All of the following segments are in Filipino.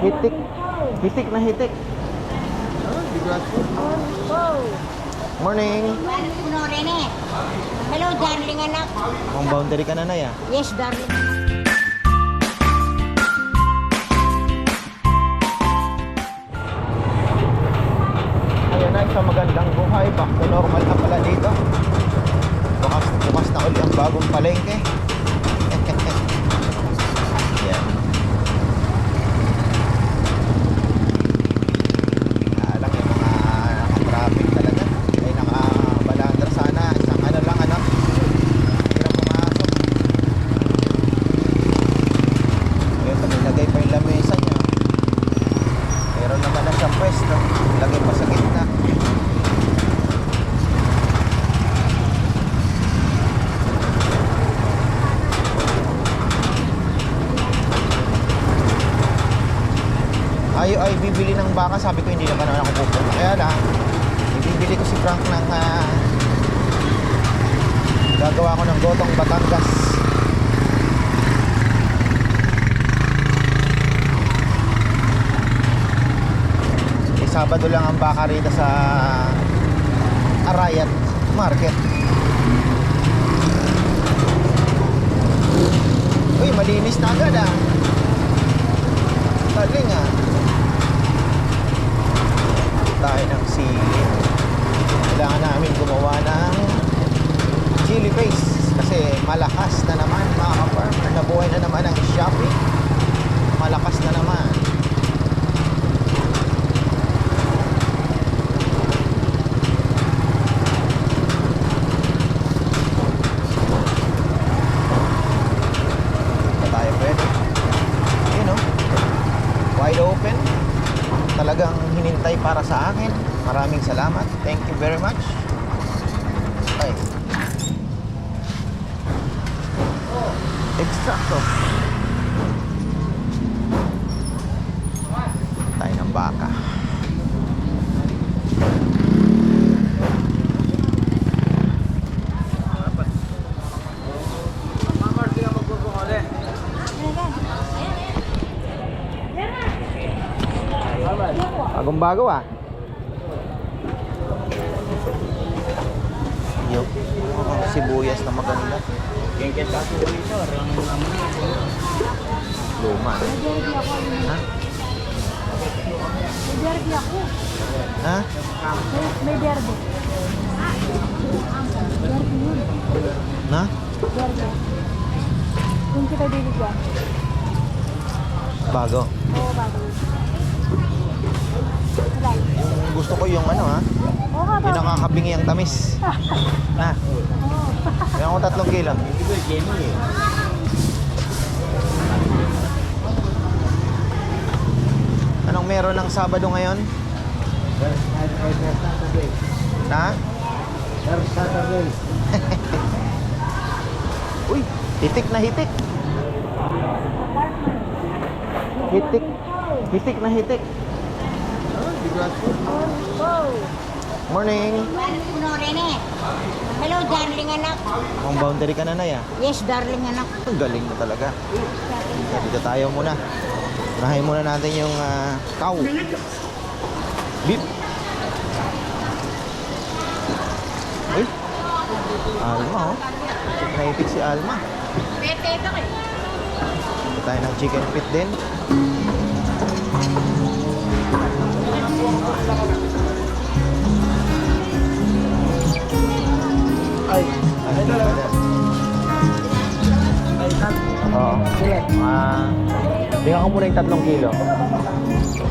Hitik. Hitik na hitik. Morning. Hello, darling anak. Ang boundary ka na na ya. Yes, darling. Ayan na, isang magandang buhay. Back to normal na pala dito. Bukas, bukas na uli ang bagong palengke. Yan. Kaya lang yung mga naka-traffic talaga. Ay nakabalandra sana. Isang ano lang anak. Hirap pumasok. Ito, nilagay pa yung lamesa niya. Meron naman na siyang pwesto. Lagay pa sa gitna. Ayo ay bibili ng baka. Sabi ko hindi naman ako pupunta. Kaya lang, ibibili ko si Frank ng ah, gagawa ko ng gotong Batangas. Eh, Sabado lang ang baka rito sa Arayat Market. Uy, malinis na agad ah. Galing ah. Tayo ng sili. Kailangan namin gumawa ng chili paste kasi malakas na naman mga ka-farmer. Nabuhay na naman ang Shopee. Malakas na naman. Hindi pa tayo pwede. You know, wide open. Talagang hinintay para sa akin. Maraming salamat. Thank you very much. Ay. Extracto. Tayo ng baka. Bagong bago ah. Yo. Oh, sibuyas na maganda. Luma. Ha? May derby ako. Ha? May derby. Derby yun. Na? Derby. Kung kita dili dyan. Bago. Oo, bago. Yung gusto ko yung ano ha? Yung nakakabingi ang tamis. Na? Kaya ako tatlong kilo. Anong meron ng Sabado ngayon? Na? Uy, hitik na hitik. Hitik. Hitik na hitik. Morning. Puno rin eh. Hello, darling anak. Ang boundary ka na na ya. Yes, darling anak. Ang galing mo talaga. Dito tayo muna. Unahin muna natin yung ah, cow. Beef. Uy. Alma oh. Naipit si Alma. Pete ito eh. Dito tayo ng chicken feet din. Ay, ay, yan? Oo. Ah, tingnan ko muna yung tatlong kilo. Gusto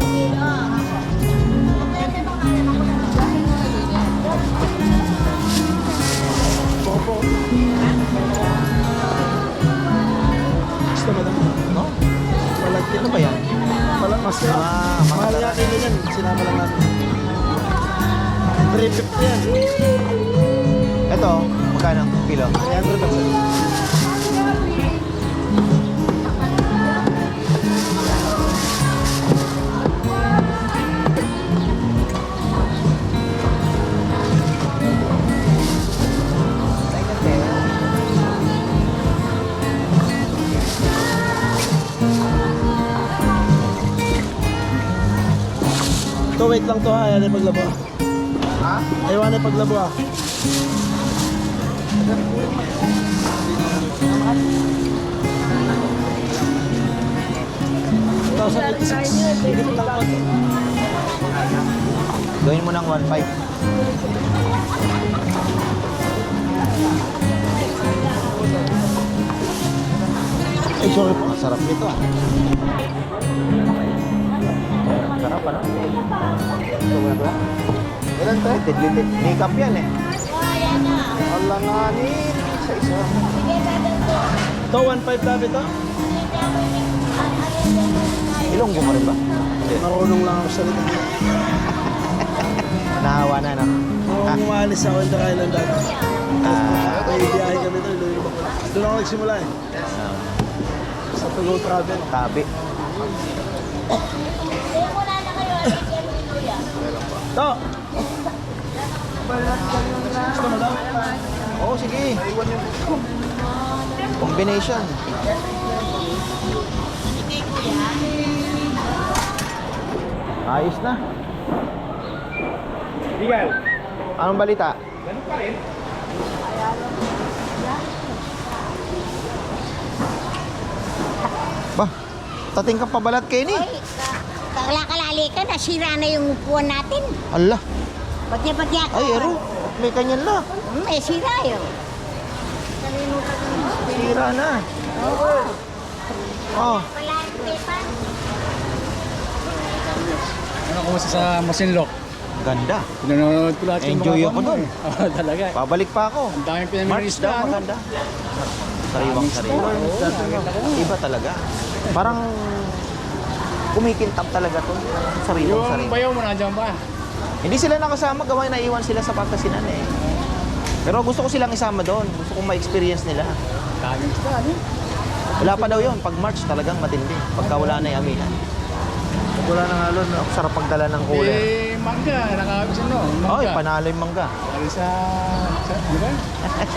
So wait lang to ha, ayaw na paglabo ha? Ayaw na paglabo ha? Gawin mo ng 1.5. Ay, sorry po. Masarap nito ah. Sarap ano? Ilan to? Litid-litid. Makeup yan eh. Alanganin. Isa-isa. To, 1.5 tabi to? Ilonggo mo rin ba? Marunong lang ako salita. Nahawa na no? Kung umalis ako yung Thailand dati. Ah, May biyahe kami to, Iloilo. Doon ako nagsimula eh. ah, Sa Tugo Travel. tabi. To! Gusto mo daw? Oo, sige. Combination. Ayos na. Miguel, Anong balita? ganun pa rin. Ba, tating ka pabalat Kenny. Oy, kalakalali ka, nasira na yung upuan natin. Allah. Ba't niya, ba't niya Ay, ero. May kanyan na. Hmm, eh, sira yun. Sira na. Oh, Wala, Stefan. Ano kumusta sa Masinlok? ganda. Pinanonood ko lahat yung Enjoy mga ako eh. Oo, talaga. Pabalik pa ako. Ang daming March pinamiminis daw, na. ano? maganda. Sariwang sariwa. Iba talaga. Parang kumikintap talaga to. Sariwang Yung sariwa. bayaw mo nandiyan pa. Hindi sila nakasama, gawa naiwan sila sa pagkasinan eh. Pero gusto ko silang isama doon. Gusto kong ma-experience nila. Isda. Ano? Wala pa daw yon pag March talagang matindi. Pagka wala na yung aminan. Wala nang halon, no? Sarap pagdala ng cooler. Eh, mangga. Nakakabis no? Ay, Mangga. panalo yung mangga. Ano sa... sa ano ba?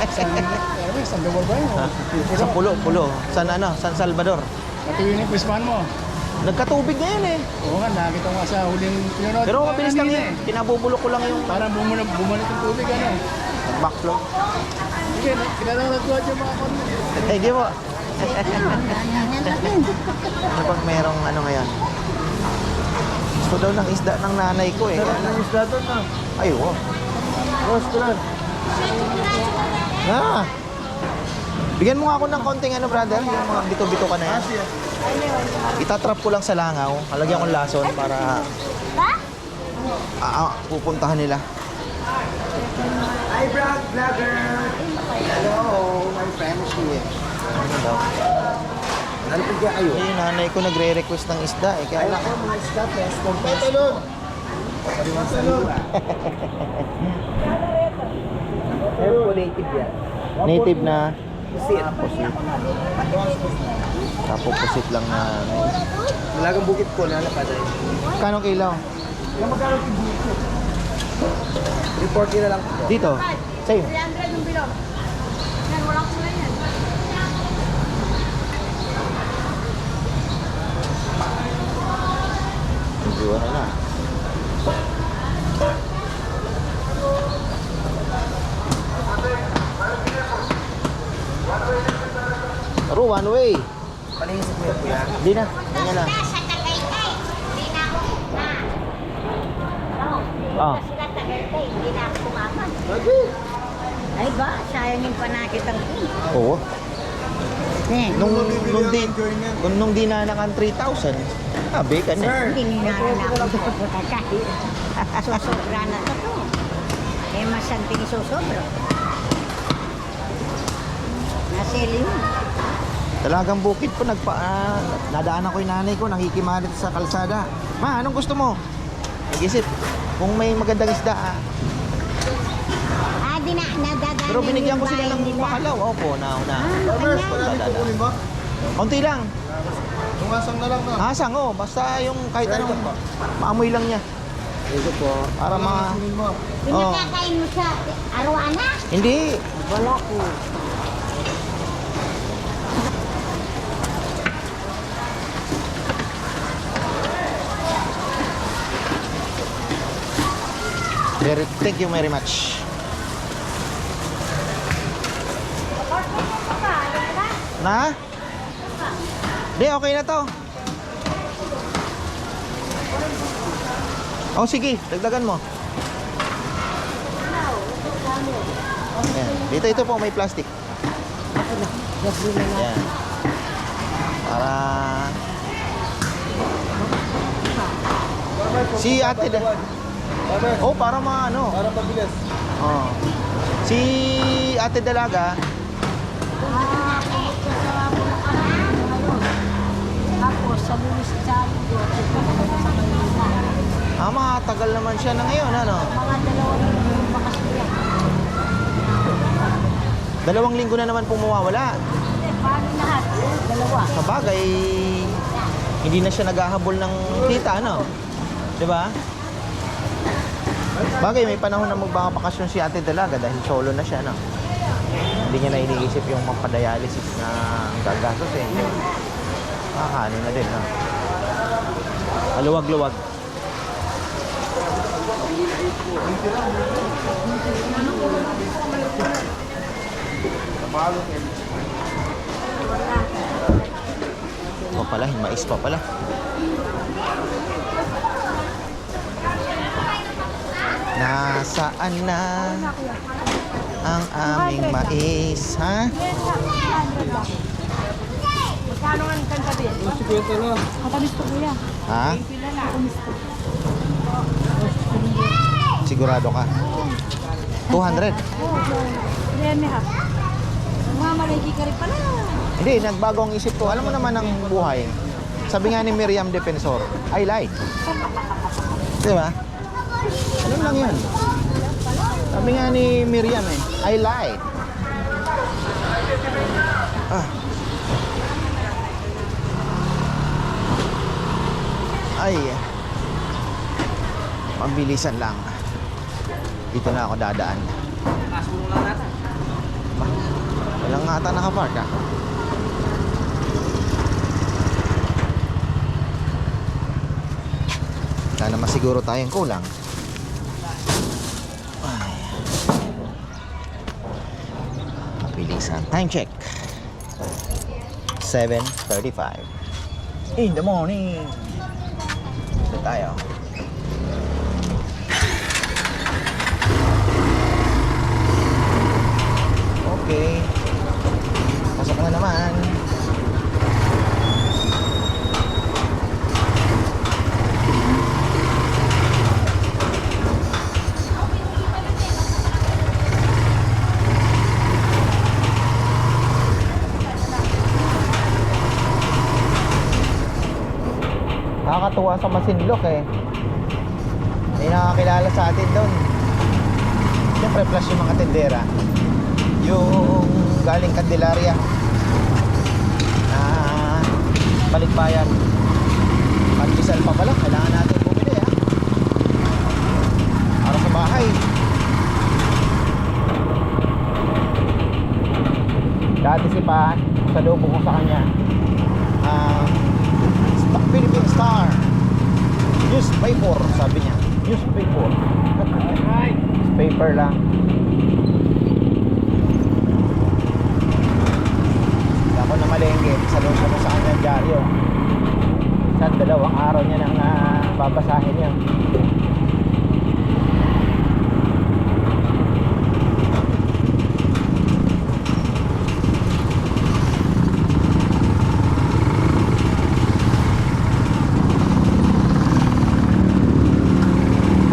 San... Ano ba? San Dumor ba yun? Ha? Sa pulo, pulo. San ano? San Salvador. Matuloy na yung pisman mo. Nagkatubig na yun eh. Oo nga, nakita ko nga sa huling pinanood. Pero mabilis lang yun. eh. Tinabubulok ko lang yung Parang bumalik, bumalik yung tubig ano. Backflow. Thank you po. ano pag merong ano ngayon? Gusto daw ng isda ng nanay ko eh. Sarap ng isda doon, no? Ay, wow. Roast ko lang. Ah. Bigyan mo nga ako ng konting ano, brother, yung mga bito-bito ka na yan. Kasi, Itatrap ko lang sa langaw. Halagyan ko ng lason para Ba? ah, ah, pupuntahan nila. Hi, vlog vlogger! Hello, my friends here. Ano daw? Ano po kaya kayo? Yung nanay ko nagre-request ng isda eh. Kaya lang. Ako, mga isda, pesto, pesto. Pariwang salud. Pero native yan. Native na Pusit. pusit. Kapupusit lang na ano. Malagang bukit ko, nalapad ay. Kano kilaw? Kung magkano yung bukit? Report nyo na lang po. Dito. Same. 300 yung bilog. Yan, walang kulay yan. Medyo ano na. Pero one way. Paningin sa kuya kuya. Hindi na. Hindi na Ah. Hindi na ako kumama. Ay ba, sayang yung panakitang ko. Oo. Eh, Nung, nung, di, nung, nung di na nakan 3,000, sabi ka na. hindi na na ako kahit susobra na to to. Eh, masanting susobra. Nasili mo. Talagang bukid po, nagpa, ah, nadaan ako yung nanay ko, nakikimalit sa kalsada. Ma, anong gusto mo? Nag-isip, kung may magandang isda, ah. Ah, di na, nadadaanan Pero binigyan ko yung sila ng nila. makalaw. Opo, na, na. Ah. Konti lang. Tumasang na lang na. Hasang, oh. Basta yung kahit anong maamoy lang niya. Ito po. Para ma... mo. Oh. Pinakakain mo sa arwana? Hindi. Wala ko. Very, thank you very much. Na? Di, okay na to. Oh, sige. Dagdagan mo. Ayan. Dito, ito po, may plastic. Ayan. Para... Si ate da. Oh, para maano. Para pabilis. Oh. Si ate dalaga, Tapos, sa Luis Charigo, sa Manila. ah, matagal naman siya na ngayon, ano? Mga dalawang yung bakasyon. Dalawang linggo na naman pong mawawala. Eh, paano lahat? Dalawa. Sa bagay, hindi na siya naghahabol ng kita, ano? 'Di ba? Bagay, may panahon na magbakasyon si ate dalaga dahil solo na siya, no? Hindi niya na iniisip yung magpa-dialysis na gagastos eh. Nakakaano na din, no? Maluwag-luwag. O pala, mais pa pala. Nasaan na ang aming mais, ha? Magkano ang kantabi? Si Kwento na. Matamis to kuya. Ha? Sigurado ka? 200? Oo, Remy ha. Mamalagi ka pala. Hindi, nagbago ang isip ko. Alam mo naman ang buhay. Sabi nga ni Miriam Defensor, I lied. Di ba? Ano lang yun? Sabi nga ni Miriam eh, I lied. Ah. Ay. Mabilisan lang. Dito na ako dadaan. Walang nga ata nakapark ah. Sana masiguro tayong kulang. Bilisan. Time check. 7.35. In the morning. Ito tayo. Okay. Pasok na naman. Nakakatuwa sa Masinlok eh. May nakakilala sa atin doon. Siyempre plus yung mga tendera. Yung galing Candelaria. Ah, balikbayan. Pagkisal pa pala, kailangan natin bumili ah. Para sa bahay. Dati si Pa, sa loob ko sa kanya. Sta- Philippine Star. Newspaper, sabi niya. Newspaper. Newspaper lang. Hindi ako na malengke. Sa loob ko sa kanya dyaryo. Sa dalawang araw niya nang ah, babasahin niya.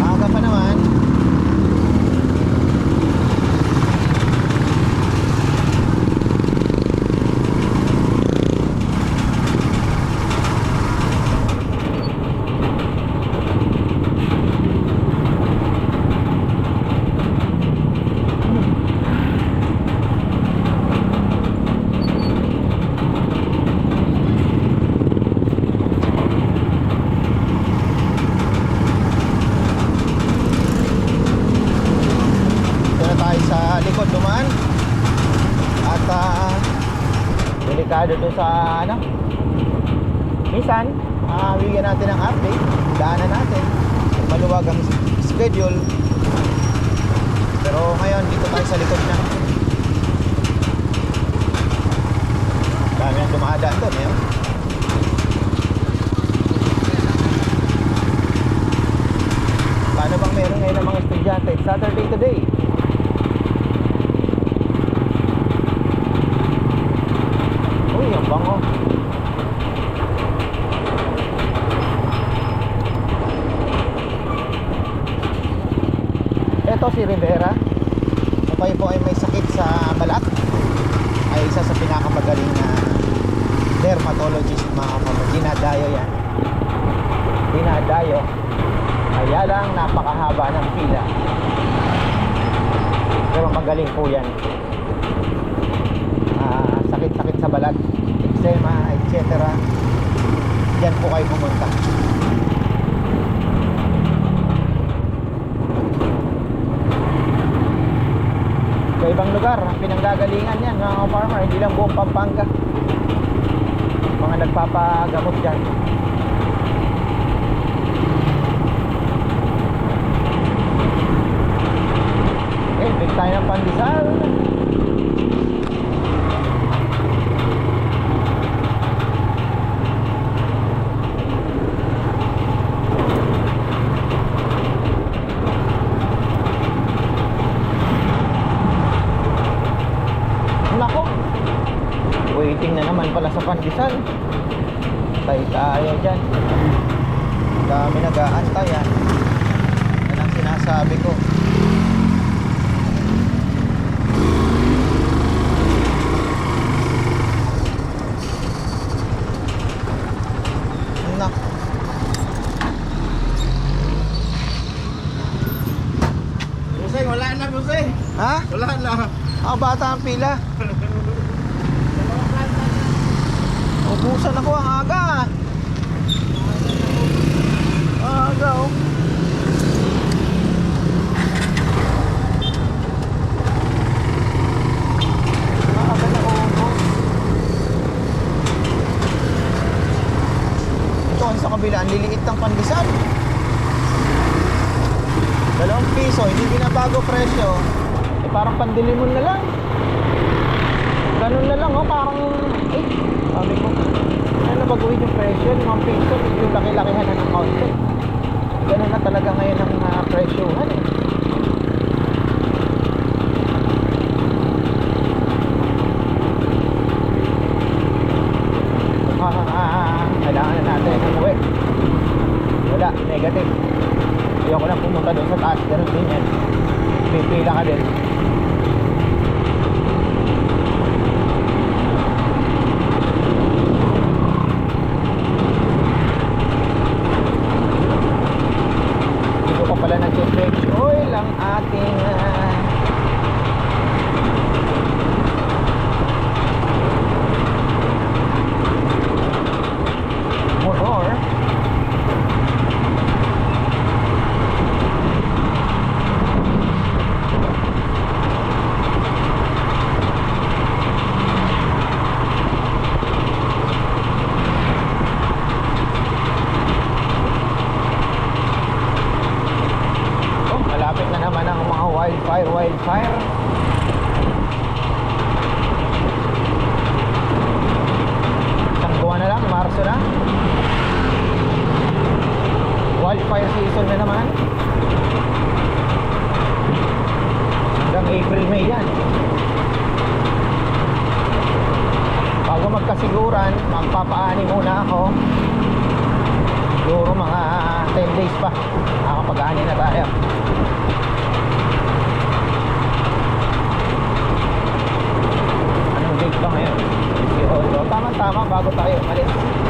Maaga pa naman. Dito na tayo sa likod dumaan. At ah, delikado to sa ano. Minsan, ah bigyan natin ng update. Daanan natin. Maluwag ang schedule. Pero ngayon, dito tayo sa likod na. Dami ang dumadaan doon, eh. Paano bang meron ngayon ng mga estudyante? Saturday today. Uy, ang bango. Ito si Rivera. Kung kayo po ay may sakit sa balat, ay isa sa pinakamagaling na dermatologist mga kapatid. Dinadayo yan. Dinadayo. Kaya lang napakahaba ng pila. Pero magaling po yan. Ah, sakit-sakit sa balat, eczema, etc. Diyan po kayo pumunta. Sa ibang lugar, ang pinanggagalingan yan mga farmer, hindi lang buong Pampanga. Mga nagpapagamot dyan. Eh, big tayo ng pandesal. Waiting na naman pala sa pandesal. Tay tayo dyan. Dami nag-aantay ah. Yan ang sinasabi ko. Wala na, Busay. Ha? Wala na. Ang bata ang pila. Ubusan ako ang aga. Aga oh. Sa kabila, ang liliit ng pandesal. Dalawang piso, hindi binabago presyo. Eh, parang pandilimon na lang. magpapaani muna ako. Siguro mga 10 days pa nakakapag-ani na tayo. Anong date pa ngayon? tama tama bago tayo umalis.